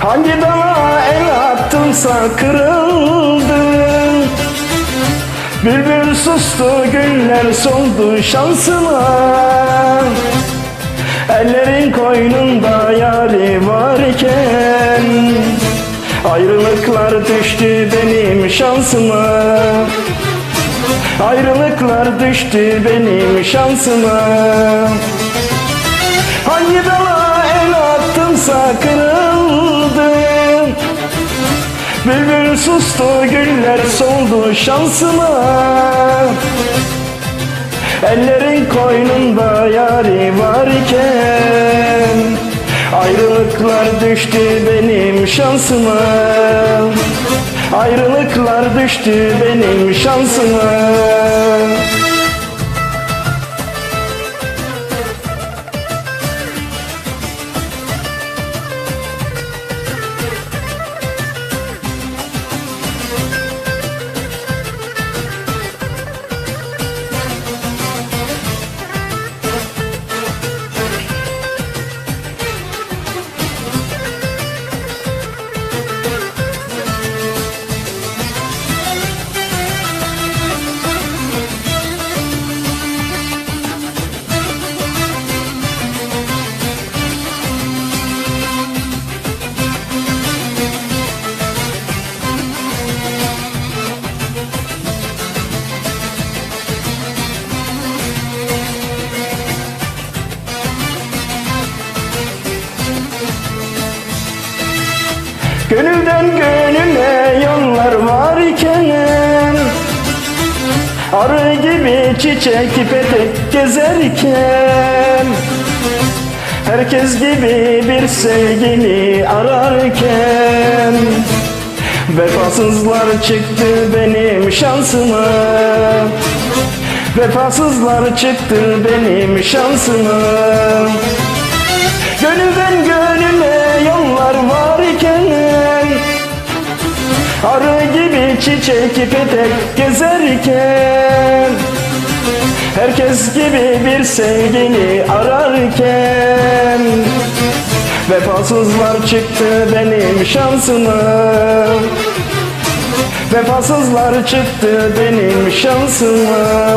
Hangi dala el attımsa kırıldı. Bülbül sustu güller soldu şansıma. Ellerin koynunda yari varken Ayrılıklar düştü benim şansıma. Ayrılıklar düştü benim şansıma. Hangi dala el attımsa kırıldı sustu güller soldu şansıma. Ellerin koynunda yari varken Ayrılıklar düştü benim şansıma. Ayrılıklar düştü benim şansıma Gönülden gönüle yollar varken Arı gibi çiçek petek gezerken Herkes gibi bir sevgili ararken Vefasızlar çıktı benim şansıma. Vefasızlar çıktı benim şansıma Arı gibi çiçek petek gezerken Herkes gibi bir sevgili ararken Vefasızlar çıktı benim şansıma. Vefasızlar çıktı benim şansıma